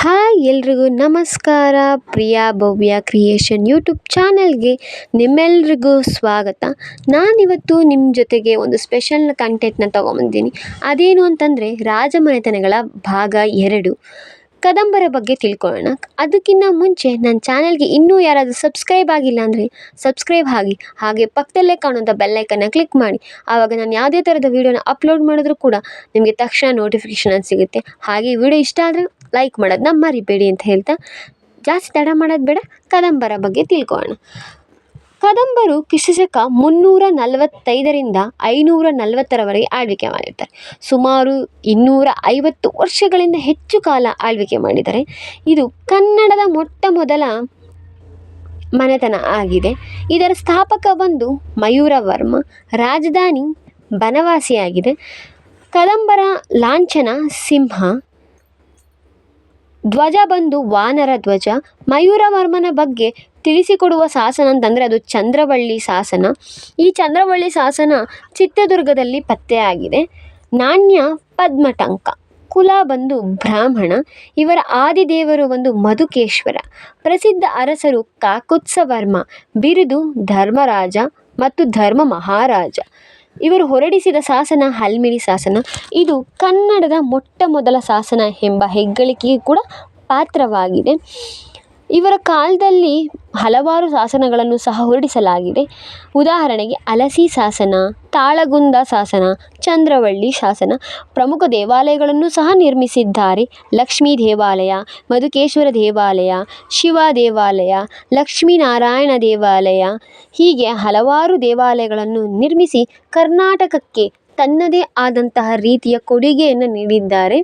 Hi ಎಲ್ರಿಗೂ ನಮಸ್ಕಾರ. ಪ್ರಿಯಾ ಭವ್ಯ creation YouTube ಚಾನಲ್ಗೆ ನಿಮ್ಮೆಲ್ರಿಗೂ ಸ್ವಾಗತ. ನಾನಿವತ್ತು ನಿಮ್ಮ ಜೊತೆಗೆ ಒಂದು ಸ್ಪೆಷಲ್ ಕಂಟೆಂಟ್ನ ತೊಗೊಂಬಂದಿದ್ದೀನಿ ಅದೇನು ಅಂತಂದರೆ ರಾಜಮನೆತನಗಳ ಭಾಗ ಎರಡು. ಕದಂಬರ ಬಗ್ಗೆ ತಿಳ್ಕೊಳ್ಳೋಣ. ಅದಕ್ಕಿಂತ ಮುಂಚೆ ನನ್ನ ಚಾನಲ್ಗೆ ಇನ್ನೂ ಯಾರಾದರೂ ಸಬ್ಸ್ಕ್ರೈಬ್ ಆಗಿಲ್ಲ ಅಂದರೆ ಸಬ್ಸ್ಕ್ರೈಬ್ ಆಗಿ, ಹಾಗೆ ಪಕ್ಕದಲ್ಲೇ ಕಾಣುವಂಥ ಬೆಲ್ಲೈಕನ್ನ ಕ್ಲಿಕ್ ಮಾಡಿ. ಆವಾಗ ನಾನು ಯಾವುದೇ ಥರದ ವೀಡಿಯೋನ ಅಪ್ಲೋಡ್ ಮಾಡಿದ್ರೂ ಕೂಡ ನಿಮಗೆ ತಕ್ಷಣ ನೋಟಿಫಿಕೇಷನ್ ಸಿಗುತ್ತೆ. ಹಾಗೆ ವಿಡಿಯೋ ಇಷ್ಟ ಆದರೆ ಲೈಕ್ ಮಾಡೋದನ್ನ ಮರಿಬೇಡಿ ಅಂತ ಹೇಳ್ತಾ ಜಾಸ್ತಿ ತಡ ಮಾಡೋದು ಬೇಡ. ಕದಂಬರ ಬಗ್ಗೆ ತಿಳ್ಕೊಳ್ಳೋಣ. ಕದಂಬರು ಕ್ರಿಸ್ತಶಕ ಮುನ್ನೂರ ನಲವತ್ತೈದರಿಂದ ಐನೂರ ನಲವತ್ತರವರೆಗೆ ಆಳ್ವಿಕೆ ಮಾಡಿರ್ತಾರೆ. ಸುಮಾರು ಇನ್ನೂರ ಐವತ್ತು ವರ್ಷಗಳಿಂದ ಹೆಚ್ಚು ಕಾಲ ಆಳ್ವಿಕೆ ಮಾಡಿದ್ದಾರೆ. ಇದು ಕನ್ನಡದ ಮೊಟ್ಟ ಮೊದಲ ಮನೆತನ ಆಗಿದೆ. ಇದರ ಸ್ಥಾಪಕ ಬಂದು ಮಯೂರವರ್ಮ ರಾಜಧಾನಿ ಬನವಾಸಿಯಾಗಿದೆ. ಕದಂಬರ ಲಾಂಛನ ಸಿಂಹ ಧ್ವಜ ಬಂದು ವಾನರ ಧ್ವಜ. ಮಯೂರವರ್ಮನ ಬಗ್ಗೆ ತಿಳಿಸಿಕೊಡುವ ಶಾಸನ ಅಂತಂದರೆ ಅದು ಚಂದ್ರವಳ್ಳಿ ಶಾಸನ. ಈ ಚಂದ್ರವಳ್ಳಿ ಶಾಸನ ಚಿತ್ರದುರ್ಗದಲ್ಲಿ ಪತ್ತೆಯಾಗಿದೆ. ನಾಣ್ಯ ಪದ್ಮಟಂಕ. ಕುಲ ಬಂದು ಬ್ರಾಹ್ಮಣ. ಇವರ ಆದಿದೇವರು ಬಂದು ಮಧುಕೇಶ್ವರ. ಪ್ರಸಿದ್ಧ ಅರಸರು ಕಾಕುತ್ಸವರ್ಮ. ಬಿರುದು ಧರ್ಮರಾಜ ಮತ್ತು ಧರ್ಮ ಮಹಾರಾಜ. ಇವರು ಹೊರಡಿಸಿದ ಶಾಸನ ಹಲ್ಮಿಡಿ ಶಾಸನ ಇದು ಕನ್ನಡದ ಮೊಟ್ಟ ಮೊದಲ ಶಾಸನ ಎಂಬ ಹೆಗ್ಗಳಿಕೆಗೆ ಕೂಡ ಪಾತ್ರವಾಗಿದೆ. ಇವರ ಕಾಲದಲ್ಲಿ ಹಲವಾರು ಶಾಸನಗಳನ್ನು ಸಹ ಹೊರಡಿಸಲಾಗಿದೆ. ಉದಾಹರಣೆಗೆ ಅಲಸಿ ಶಾಸನ, ತಾಳಗುಂದ ಶಾಸನ, ಚಂದ್ರವಳ್ಳಿ ಶಾಸನ ಪ್ರಮುಖ ದೇವಾಲಯಗಳನ್ನು ಸಹ ನಿರ್ಮಿಸಿದ್ದಾರೆ. ಲಕ್ಷ್ಮೀ ದೇವಾಲಯ, ಮಧುಕೇಶ್ವರ ದೇವಾಲಯ, ಶಿವ ದೇವಾಲಯ, ಲಕ್ಷ್ಮೀನಾರಾಯಣ ದೇವಾಲಯ ಹೀಗೆ ಹಲವಾರು ದೇವಾಲಯಗಳನ್ನು ನಿರ್ಮಿಸಿ ಕರ್ನಾಟಕಕ್ಕೆ ತನ್ನದೇ ಆದಂತಹ ರೀತಿಯ ಕೊಡುಗೆಯನ್ನು ನೀಡಿದ್ದಾರೆ.